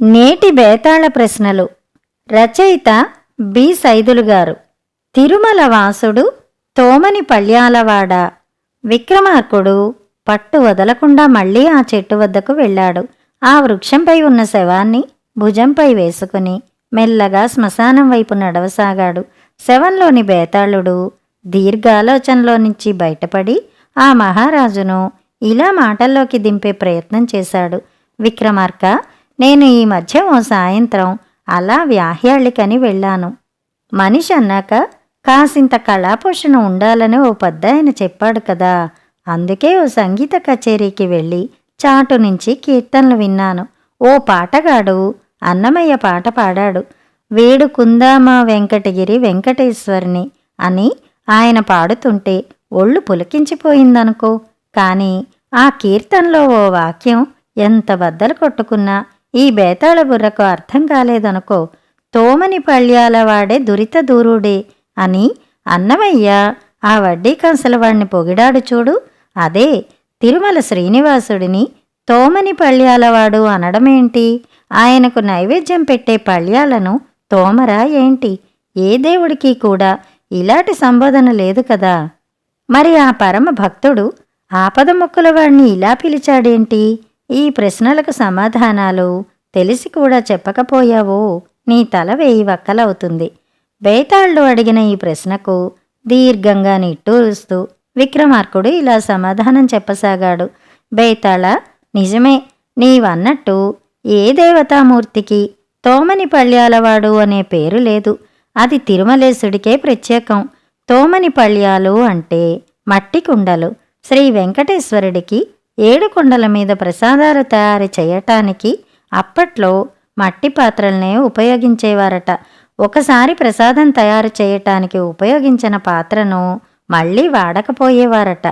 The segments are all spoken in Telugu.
నేటి బేతాళ ప్రశ్నలు. రచయిత బి. సైదులు గారు తిరుమల వాసుడు తోమని పళ్యాలవాడ. విక్రమార్కుడు పట్టు వదలకుండా మళ్ళీ ఆ చెట్టు వద్దకు వెళ్ళాడు. ఆ వృక్షంపై ఉన్న శవాన్ని భుజంపై వేసుకుని మెల్లగా శ్మశానం వైపు నడవసాగాడు. శవంలోని బేతాళుడు దీర్ఘాలోచనలో నుంచి బయటపడి ఆ మహారాజును ఇలా మాటల్లోకి దింపే ప్రయత్నం చేశాడు. విక్రమార్క నేను ఈ మధ్య ఓ సాయంత్రం అలా వ్యాహ్యాళికని వెళ్ళాను. మనిషి అన్నాక కాసింత కళాపోషణ ఉండాలని ఓ పెద్దాయన చెప్పాడు కదా. అందుకే ఓ సంగీత కచేరీకి వెళ్ళి చాటు నుంచి కీర్తనలు విన్నాను. ఓ పాటగాడు అన్నమయ్య పాట పాడాడు. వేడుకుందామా వెంకటగిరి వెంకటేశ్వరిని అని ఆయన పాడుతుంటే ఒళ్ళు పులకించిపోయిందనుకో. కానీ ఆ కీర్తనలో ఓ వాక్యం ఎంత బద్దలు కొట్టుకున్నా ఈ బేతాళ బుర్రకు అర్థం కాలేదనుకో తోమని పళ్ళ్యాల వాడే దురిత దూరుడే అని అన్నమయ్య ఆ వడ్డీ కంసలవాణ్ణి పొగిడాడు చూడు. అదే తిరుమల శ్రీనివాసుడిని తోమని పళ్ళ్యాలవాడు అనడమేంటి? ఆయనకు నైవేద్యం పెట్టే పళ్యాలను తోమరా ఏంటి? ఏ దేవుడికి కూడా ఇలాంటి సంబోధన లేదు కదా. మరి ఆ పరమ భక్తుడు ఆపద మొక్కుల ఇలా పిలిచాడేంటి? ఈ ప్రశ్నలకు సమాధానాలు తెలిసి కూడా చెప్పకపోయావో. నీ తల వేయి వక్కలవుతుంది. బేతాళ్ళు అడిగిన ఈ ప్రశ్నకు దీర్ఘంగా నిట్టూరుస్తూ విక్రమార్కుడు ఇలా సమాధానం చెప్పసాగాడు. బేతాళ నిజమే నీవన్నట్టు ఏ దేవతామూర్తికి తోమని పళ్యాలవాడు అనే పేరు లేదు. అది తిరుమలేశుడికే ప్రత్యేకం. తోమని పళ్యాలు అంటే మట్టి కుండలు. శ్రీ వెంకటేశ్వరుడికి ఏడు కుండల మీద ప్రసాదాలు తయారు చేయటానికి అప్పట్లో మట్టి పాత్రలనే ఉపయోగించేవారట. ఒకసారి ప్రసాదం తయారు చేయటానికి ఉపయోగించిన పాత్రను మళ్ళీ వాడకపోయేవారట.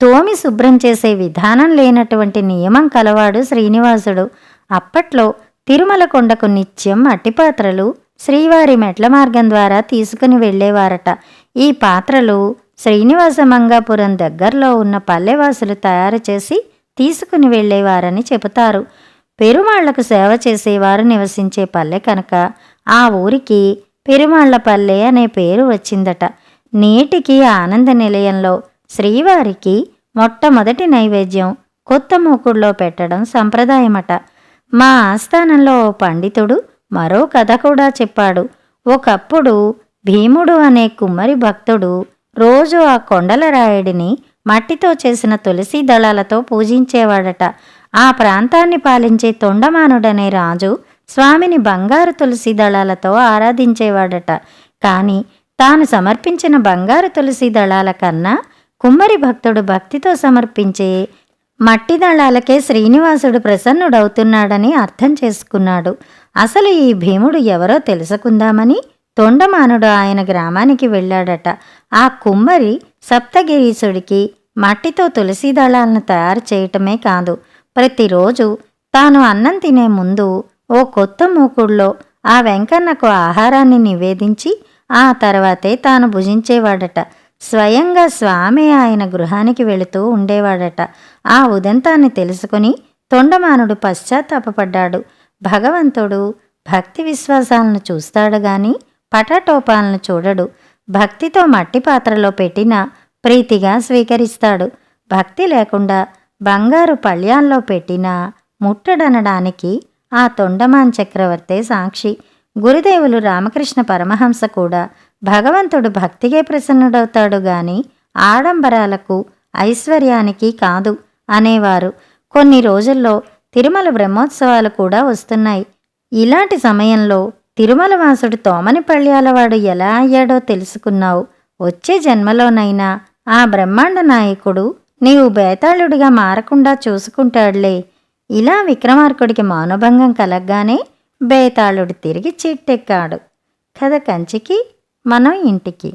తోమి శుభ్రం చేసే విధానం లేనటువంటి నియమం కలవాడు శ్రీనివాసుడు. అప్పట్లో తిరుమల కొండకు నిత్యం మట్టి పాత్రలు శ్రీవారి మెట్ల మార్గం ద్వారా తీసుకుని వెళ్ళేవారట. ఈ పాత్రలు శ్రీనివాస మంగాపురం దగ్గరలో ఉన్న పల్లెవాసులు తయారు చేసి తీసుకుని వెళ్ళేవారని చెబుతారు. పెరుమాళ్ళకు సేవ చేసేవారు నివసించే పల్లె కనుక ఆ ఊరికి పెరుమాళ్ళపల్లె అనే పేరు వచ్చిందట. నేటికి ఆనంద నిలయంలో శ్రీవారికి మొట్టమొదటి నైవేద్యం కొత్త మూకుడులో పెట్టడం సంప్రదాయమట. మా ఆస్థానంలో పండితుడు మరో కథ కూడా చెప్పాడు. ఒకప్పుడు భీముడు అనే కుమ్మరి భక్తుడు రోజు ఆ కొండల రాయుడిని మట్టితో చేసిన తులసి దళాలతో పూజించేవాడట. ఆ ప్రాంతాన్ని పాలించే తొండమానుడనే రాజు స్వామిని బంగారు తులసి దళాలతో ఆరాధించేవాడట. కాని తాను సమర్పించిన బంగారు తులసి దళాల కన్నా కుమ్మరి భక్తుడు భక్తితో సమర్పించే మట్టి దళాలకే శ్రీనివాసుడు ప్రసన్నుడవుతున్నాడని అర్థం చేసుకున్నాడు. అసలు ఈ భీముడు ఎవరో తెలుసుకుందామని తొండమానుడు ఆయన గ్రామానికి వెళ్ళాడట. ఆ కుమ్మరి సప్తగిరీసుడికి మట్టితో తులసి దళాలను తయారు చేయటమే కాదు. ప్రతిరోజు తాను అన్నం తినే ముందు ఓ కొత్త మూకుడులో ఆ వెంకన్నకు ఆహారాన్ని నివేదించి ఆ తర్వాతే తాను భుజించేవాడట. స్వయంగా స్వామి ఆయన గృహానికి వెళుతూ ఉండేవాడట. ఆ ఉదంతాన్ని తెలుసుకుని తొండమానుడు పశ్చాత్తాపపడ్డాడు. భగవంతుడు భక్తి విశ్వాసాలను చూస్తాడు గాని పటాటోపాలను చూడడు. భక్తితో మట్టి పాత్రలో పెట్టిన ప్రీతిగా స్వీకరిస్తాడు. భక్తి లేకుండా బంగారు పళ్యాల్లో పెట్టినా ముట్టడనడానికి ఆ తొండమాన్ చక్రవర్తే సాక్షి. గురుదేవులు రామకృష్ణ పరమహంస కూడా భగవంతుడు భక్తిగే ప్రసన్నుడవుతాడు గాని ఆడంబరాలకు ఐశ్వర్యానికి కాదు అనేవారు. కొన్ని రోజుల్లో తిరుమల బ్రహ్మోత్సవాలు కూడా వస్తున్నాయి. ఇలాంటి సమయంలో తిరుమల వాసుడు తోమని పళ్ళ్యాలవాడు ఎలా అయ్యాడో తెలుసుకున్నావు. వచ్చే జన్మలోనైనా ఆ బ్రహ్మాండ నాయకుడు నీవు బేతాళుడిగా మారకుండా చూసుకుంటాడులే. ఇలా విక్రమార్కుడికి మౌనభంగం కలగ్గానే బేతాళుడు తిరిగి చిట్టెక్కాడు కథ కంచికి మనం ఇంటికి.